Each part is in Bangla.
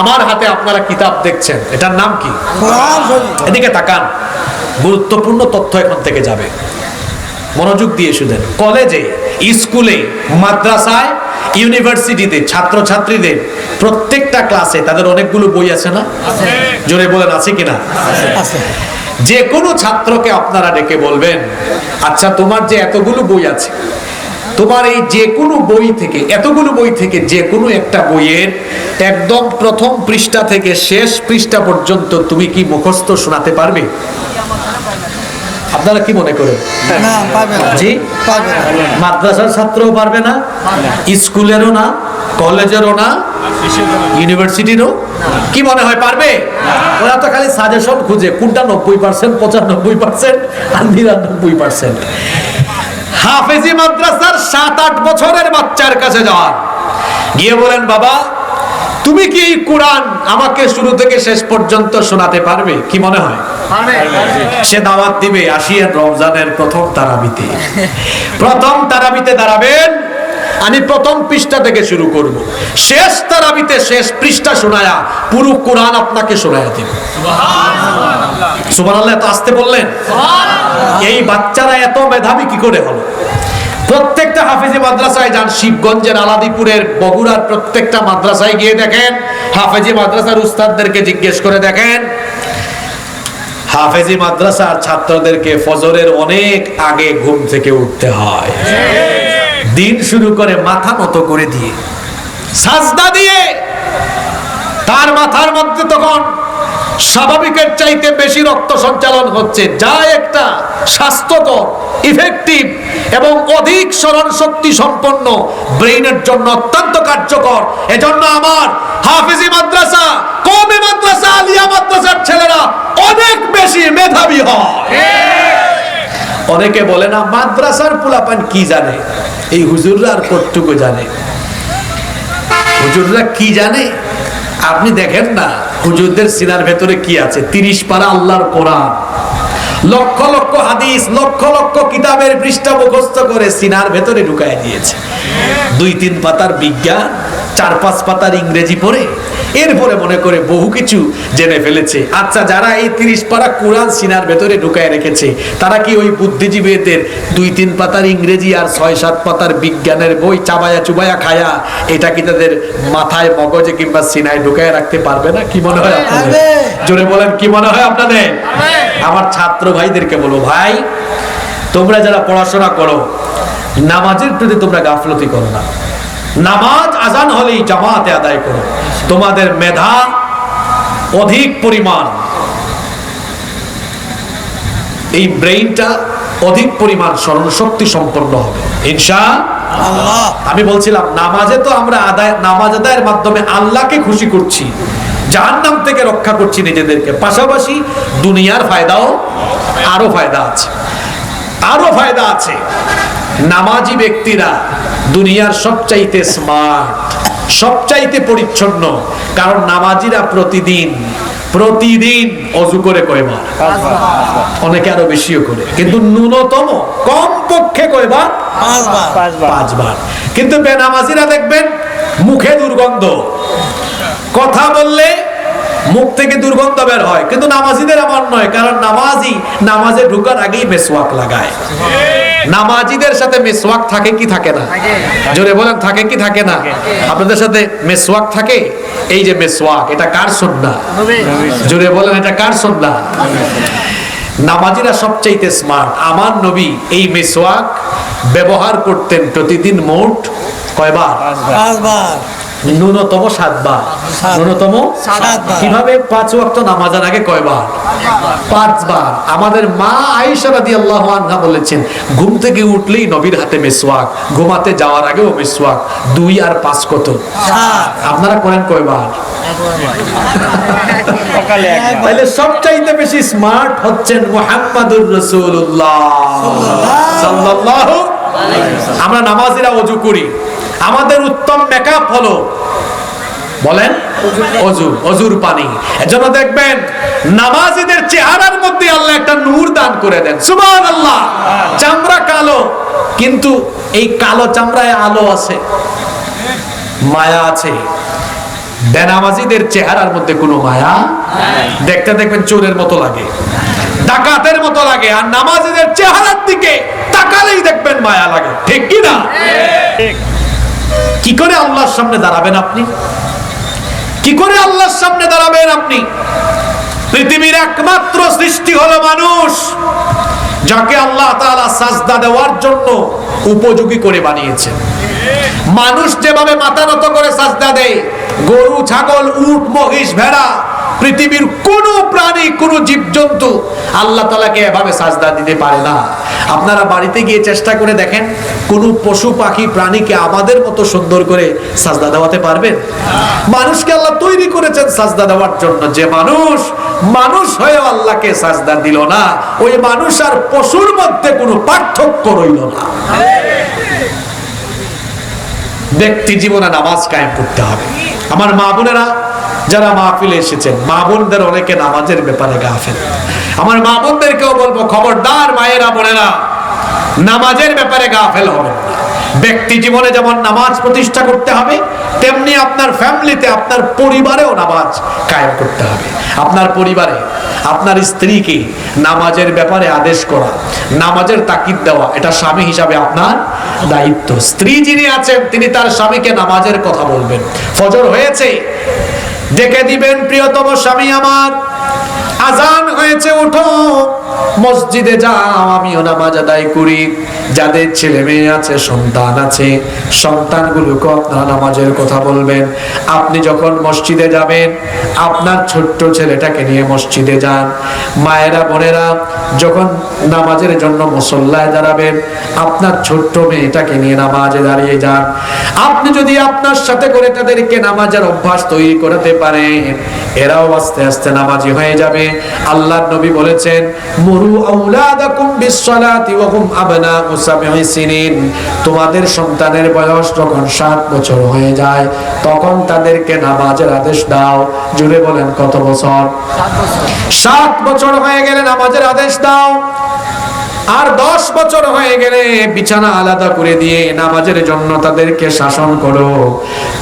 আমার হাতে আপনারা কিতাব দেখছেন এটার নাম কি? এদিকে তাকান গুরুত্বপূর্ণ তথ্য এখন থেকে যাবে। মনোযোগ দিয়ে শুনেন। কলেজে স্কুলে মাদ্রাসায় ইউনিভার্সিটিতে ছাত্রছাত্রীদের প্রত্যেকটা ক্লাসে তাদের অনেকগুলো বই আছে না? জোরে বলেন আছে কিনা? যে কোনো ছাত্রকে আপনারা ডেকে বলবেন আচ্ছা তোমার যে এতগুলো বই আছে তোমার এই যে কোনো বই থেকে এতগুলো বই থেকে যে কোনো একটা বইয়ের একদম প্রথম পৃষ্ঠা থেকে শেষ পৃষ্ঠা পর্যন্ত তুমি কি মুখস্থ শোনাতে পারবে? আপনারা কি মনে করেন? না জি? মাদ্রাসার ছাত্রও পারবে না স্কুলেরও না কলেজেরও না ইউনিভার্সিটিরও? কি মনে হয় পারবে? ওরা তো খালি সাজেশন খুঁজে কোনটা নব্বই পার্সেন্ট পঁচানব্বই পার্সেন্ট আর নিরানব্বই পার্সেন্ট হাফেজি মাদ্রাসার সাত আট বছরের বাচ্চার কাছে যাওয়ার গিয়ে বলেন বাবা তুমি কি এই কোরআন আমাকে শুরু থেকে শেষ পর্যন্ত শোনাতে পারবে? কি মনে হয়? সে দাওয়াত দিবে আসিয়ান রমজানের প্রথম তারাবিতে। প্রথম তারাবিতে দাঁড়াবেন আমি প্রথম পৃষ্ঠা থেকে শুরু করব। শেষ তার তারাবিতে শেষ পৃষ্ঠা শোনায়া পুরো কোরআন আপনাকে শোনায়া দেব। সুবহানাল্লাহ। এত আসতে বললেন? এই বাচ্চারা এত মেধাবী কি করে হলো? প্রত্যেকটা হাফেজি মাদ্রাসায় যান শিবগঞ্জের আলাদিপুরের বগুড়ার প্রত্যেকটা মাদ্রাসায় গিয়ে দেখেন। হাফেজি মাদ্রাসার উস্তাদদেরকে জিজ্ঞেস করে দেখেন। হাফেজি মাদ্রাসার ছাত্রদেরকে ফজরের অনেক আগে ঘুম থেকে উঠতে হয়। দিন শুরু করে মাথা নত করে দিয়ে, সাজদা দিয়ে তার মাথার মধ্যে তখন স্বাভাবিকের চাইতে বেশি রক্ত সঞ্চালন হচ্ছে। যা একটা স্বাস্থ্যকর ইফেক্টিভ এবং অধিক স্মরণ শক্তি সম্পন্ন ব্রেইনের জন্য অত্যন্ত কার্যকর। এজন্য আমার হাফিজি মাদ্রাসা কমে মাদ্রাসা, আলিয়া মাদ্রাসার ছেলেরা অনেক অনেকে বলে না, মাদ্রাসার পোলাপান কি জানে? এই হুজুররা আর কতটুকু জানে? হুজুররা কি জানে? আপনি দেখেন না, হুজুরদের সিনার ভেতরে কি আছে? তিরিশ পারা আল্লাহর কোরআন। লক্ষ লক্ষ হাদিস, লক্ষ লক্ষ কিতাবের পৃষ্ঠা মুখস্থ করে সিনার ভেতরে ঢুকায় দিয়েছে। দুই তিন পাতার বিজ্ঞান, চার পাঁচ পাতার ইংরেজি পড়ে এরপরে মনে করে বহু কিছু জেনে ফেলেছে। আচ্ছা যারা এই তিরিশ পারা কোরআন সিনার ভেতরে ঢুকায় রেখেছে তারা কি ওই বুদ্ধিজীবীদের দুই তিন পাতার ইংরেজি আর ছয় সাত পাতার বিজ্ঞানের বই চাবায়া চুবায়া খায়া এটা কি তাদের মাথায় মগজে কিংবা সিনায় ঢুকায় রাখতে পারবে না? কি মনে হয় আপনাদের? জোরে বলেন কি মনে হয় আপনাদের? আমার ছাত্র ভাইদেরকে বলো ভাই তোমরা যারা পড়াশোনা করো নামাজের প্রতি তোমরা গাফলতি করো না। নামাজ আজান হলেই জামাতে আদায় করো। তোমাদের মেধা অধিক পরিমাণ। এই ব্রেইনটা অধিক পরিমাণ স্মরণ শক্তি সম্পন্ন হবে। ইনশা আল্লাহ। আমি বলছিলাম নামাজে তো আমরা আদায় নামাজ আদায়ের মাধ্যমে আল্লাহকে খুশি করছি জাহান্নাম থেকে রক্ষা করছি নিজেদেরকে। পাশাপাশি দুনিয়ার ফায়দাও আরও ফায়দা আছে। আরও ফায়দা আছে। নামাজি ব্যক্তিরা দুনিয়ার সবচাইতে স্মার্ট সবচাইতে পরিচ্ছন্ন। কারণ নামাজিরা প্রতিদিন প্রতিদিন অজু করে কয়বার অনেকে আরও বেশিও করে। কিন্তু ন্যূনতম কম পক্ষে কয়বার পাঁচবার। কিন্তু বেনামাজিরা দেখবেন মুখে দুর্গন্ধ। কথা বললে মুখ থেকে দুর্গন্ধ বের হয়। কিন্তু নামাজিদের আমার নয় কারণ নামাজি নামাজে ঢুকার আগেই মেসওয়াক লাগায়। নামাজিদের সাথে মেসওয়াক থাকে কি থাকে না? জোরে বলেন থাকে কি থাকে না? আপনাদের সাথে মেসওয়াক থাকে? এই যে মেসওয়াক এটা কার সন্ধ্যা জোরে বলেন এটা কার সন্ধ্যা নামাজিরা সবচাইতে স্মার্ট আমার নবী এই মেসওয়াক ব্যবহার করতেন প্রতিদিন মোট কয়বার? পাঁচবার। ন্যূনতম সাতবার সাত। ন্যূনতম কীভাবে পাঁচ ওয়াক্ত নামাজের আগে কয়বার পাঁচবার আমাদের মা আয়েশা রাদিয়াল্লাহু আনহা বলেছেন ঘুম থেকে উঠলেই নবীর হাতে মেসওয়াক ঘুমাতে যাওয়ার আগেও মেসওয়াক দুই আর পাঁচ কত? আপনারা করেন কয়বার তাহলে সবচাইতে বেশি স্মার্ট হচ্ছেন মুহাম্মাদুর রাসূলুল্লাহ। সাল্লাল্লাহু আমরা নামাজিরা অজু করি। আমাদের উত্তম মেকআপ হলো বলেন অজু। অজুর পানি। এজন্য দেখবেন নামাজিদের চেহারার মধ্যে আল্লাহ একটা নূর দান করে দেন। সুবহানাল্লাহ। চামড়া কালো কিন্তু এই কালো চামড়ায় আলো আছে মায়া আছে। বেনামাজিদের চেহারার মধ্যে কোনো মায়া দেখতে দেখবেন চোরের মতো লাগে ডাকাতের মতো লাগে আর নামাজিদের চেহারার দিকে তাকালেই দেখবেন মায়া লাগে। ঠিক কি না? কি করে আল্লাহর সামনে দাঁড়াবেন আপনি? কি করে আল্লাহর সামনে দাঁড়াবেন আপনি? পৃথিবীর একমাত্র সৃষ্টি হলো মানুষ, যাকে আল্লাহ তাআলা সাজদা দেওয়ার জন্য উপযোগী করে বানিয়েছেন। মানুষ যেভাবে মাথা নত করে সাজদা দেয়, গরু, ছাগল, উট, মহিষ, ভেড়া পৃথিবীর কোন প্রাণী, কোন জীবজন্তু আল্লাহ তালাকে এভাবে সাজদা দিতে পারে না। আপনারা বাড়িতে গিয়ে চেষ্টা করে দেখেন, কোন পশু পাখি, প্রাণীকে আমাদের মতো সুন্দর করে সাজদা দেওয়াতে পারবেন মানুষকে আল্লাহ তৈরি করেছেন সাজদা দেওয়ার জন্য। যে মানুষ মানুষ হয়ে আল্লাহকে সাজদা দিল না। ওই মানুষ আর পশুর মধ্যে কোনো পার্থক্য রইল না। ব্যক্তি জীবনে নামাজ কায়েম করতে হবে। আমার মা বোনেরা যারা মাহফিলে এসেছেন, মা বোনদের অনেকে নামাজের ব্যাপারে গাফেল। আমার মা বোনদেরকেও বলব, খবরদার মায়েরা, বোনেরা, নামাজের ব্যাপারে গাফেল হবে ব্যক্তি জীবনে যেমন নামাজ প্রতিষ্ঠা করতে হবে, তেমনি আপনার ফ্যামিলিতে, আপনার পরিবারেও নামাজ কায়েম করতে হবে। আপনার পরিবারে, আপনার স্ত্রীকে নামাজের ব্যাপারে আদেশ করা, নামাজের তাকিদ দেওয়া, এটা স্বামী হিসাবে আপনার দায়িত্ব। স্ত্রী যিনি আছেন, তিনি তার স্বামীকে নামাজের কথা বলবেন। ফজর হয়েছে ডেকে দিবেন প্রিয়তম স্বামী আমার। আজান হয়েছে উঠো। মসজিদে যাও, আমিও নামাজ আদায় করি। যাদের ছেলে মেয়ে আছে, সন্তান আছে, সন্তানগুলোকে আপনারা নামাজের কথা বলবেন। আপনি যখন মসজিদে যাবেন, আপনার ছোট্ট ছেলেটাকে নিয়ে মসজিদে যান। মায়েরা, বোনেরা, যখন নামাজের জন্য মুসল্লায় দাঁড়াবেন, আপনার ছোট্ট মেয়েটাকে নিয়ে নামাজে দাঁড়িয়ে যান। আপনি যদি আপনার সাথে করে তাদেরকে নামাজের অভ্যাস তৈরি করতে পারেন, এরাও আস্তে আস্তে নামাজি হয়ে যাবে। আল্লাহর নবী বলেছেন মুরু আউলাদাকুম বিসসালাতি ওয়া হুম আবনাউ সাবঈ সিনিন। তোমাদের সন্তানের বয়স যখন 7 বছর হয়ে যায় তখন তাদেরকে নামাজের আদেশ দাও। জুড়ে বলেন কত বছর। সাত বছর হয়ে গেলে নামাজের আদেশ দাও। আর দশ বছর হয়ে গেলে বিছানা আলাদা করে দিয়ে নামাজের জন্য তাদেরকে শাসন করো।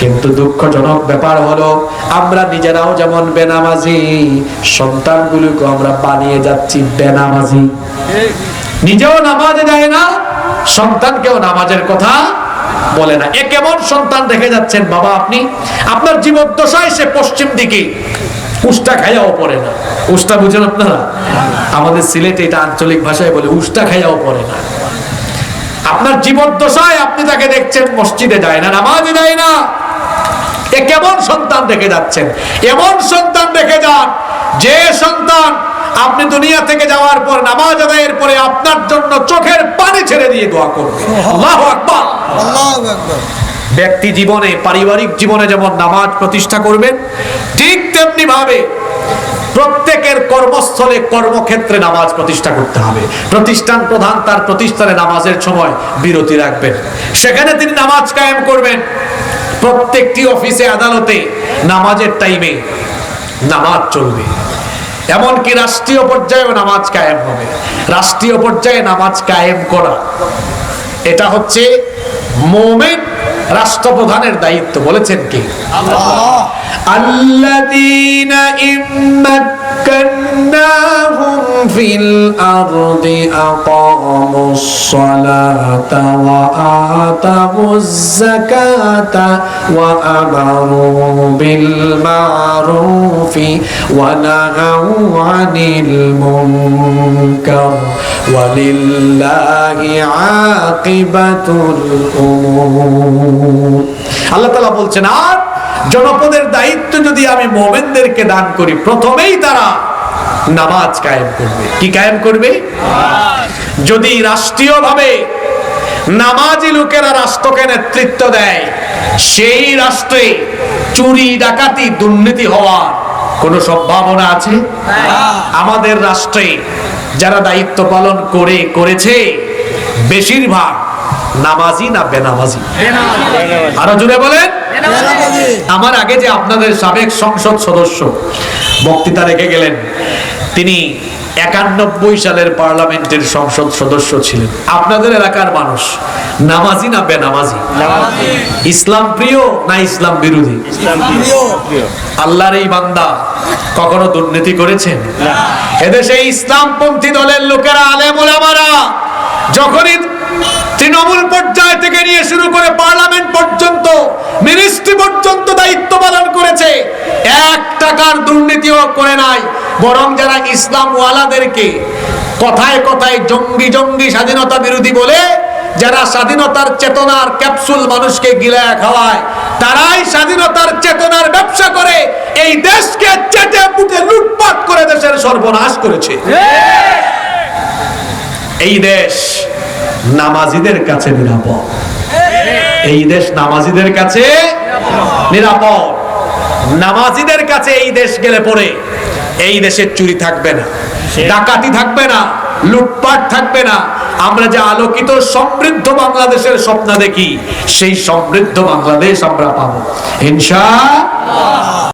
কিন্তু দুঃখজনক ব্যাপার হলো, আমরা নিজেরাও যেমন বেনামাজি, সন্তানগুলোকে আমরা বানিয়ে যাচ্ছি বেনামাজি। নিজেও নামাজে যায় না, সন্তানকেও নামাজের কথা বলে না। এ কেমন সন্তান দেখে যাচ্ছেন বাবা আপনি? আপনার জীবদ্দশায় সে পশ্চিম দিকে। উষ্টা খাইয়াও পড়ে না। উষ্টা বুঝেন আপনারা? আমাদের সিলেটে এটা আঞ্চলিক ভাষায় বলে উষ্টা খাইয়াও পড়ে না। আপনার জীবদ্দশায় আপনি তাকে দেখছেন মসজিদে যায় না নামাজে যায় না। এ কেমন সন্তান রেখে যাচ্ছেন? এমন সন্তান রেখে যান যে সন্তান আপনি দুনিয়া থেকে যাওয়ার পর নামাজ আদায়ের পরে আপনার জন্য চোখের পানি ছেড়ে দিয়ে দোয়া করবে। আল্লাহু আকবার। আল্লাহু আকবার। ব্যক্তি জীবনে, পারিবারিক জীবনে যেমন নামাজ প্রতিষ্ঠা করবেন, ঠিক তেমনি ভাবে প্রত্যেকের কর্মস্থলে, কর্মক্ষেত্রে নামাজ প্রতিষ্ঠা করতে হবে। প্রতিষ্ঠান প্রধান তার প্রতিষ্ঠানে নামাজের সময় বিরতি রাখবেন। সেখানে তিনি নামাজ কায়েম করবেন। প্রত্যেকটি অফিসে, আদালতে নামাজের টাইমে নামাজ চলবে। এমনকি রাষ্ট্রীয় পর্যায়েও নামাজ কায়েম হবে। রাষ্ট্রীয় পর্যায়ে নামাজ কায়েম করা, এটা হচ্ছে মোমেন রাষ্ট্রপ্রধানের দায়িত্ব বলেছেন কি? আল্লাহ। আল্লাহ। مكناهم في الأرض أقاموا الصلاة وآتوا الزكاة وأمروا بالمعروف ونهوا عن المنكر ولله عاقبة الأمور আল্লাহ তালা বলছেন আর জনপদের দায়িত্ব যদি আমি মোমেনদেরকে দান করি, প্রথমেই তারা নামাজ কায়েম করবে। কি কায়েম করবে? যদি রাষ্ট্রীয়ভাবে নামাজি লোকেরা রাষ্ট্রকে নেতৃত্ব দেয়, সেই রাষ্ট্রে চুরি, ডাকাতি, দুর্নীতি হওয়ার কোনো সম্ভাবনা আছে? আমাদের রাষ্ট্রে যারা দায়িত্ব পালন করে, করেছে, বেশিরভাগ নামাজি না বেনামাজি? আরও জুড়ে বলেন। আমার আগে যে আপনাদের সাবেক সংসদ সদস্য বক্তৃতা রেখে গেলেন তিনি একানব্বই সালের পার্লামেন্টের সংসদ সদস্য ছিলেন। আপনাদের এলাকার মানুষ নামাজি না বেনামাজি? ইসলাম প্রিয় না ইসলাম বিরোধী? আল্লাহর এই বান্দা কখনো দুর্নীতি করেছেন? এদেশে ইসলামপন্থী দলের লোকেরা আলেম ওলামারা যখনই তৃণমূল পর্যায় থেকে নিয়ে শুরু করে পার্লামেন্ট পর্যন্ত মিনিস্ট্রি পর্যন্ত দায়িত্ব পালন করেছে। এক টাকার দুর্নীতিও করে নাই বরং যারা ইসলাম ওয়ালাদেরকে কথায় কথায় জঙ্গি জঙ্গি স্বাধীনতা বিরোধী বলে যারা স্বাধীনতার চেতনার ক্যাপসুল মানুষকে গিলায় খাওয়ায় তারাই স্বাধীনতার চেতনার ব্যবসা করে এই দেশকে চেটে পুটে লুটপাট করে দেশের সর্বনাশ করেছে। এই দেশ নামাজিদের কাছে নিরাপদ। এই দেশ নামাজিদের কাছে নিরাপদ। নামাজিদের কাছে এই দেশ গেলে পরে এই দেশের চুরি থাকবে না, ডাকাতি থাকবে না, লুটপাট থাকবে না। আমরা যে আলোকিত সমৃদ্ধ বাংলাদেশের স্বপ্ন দেখি, সেই সমৃদ্ধ বাংলাদেশ আমরা পাবো। ইনশা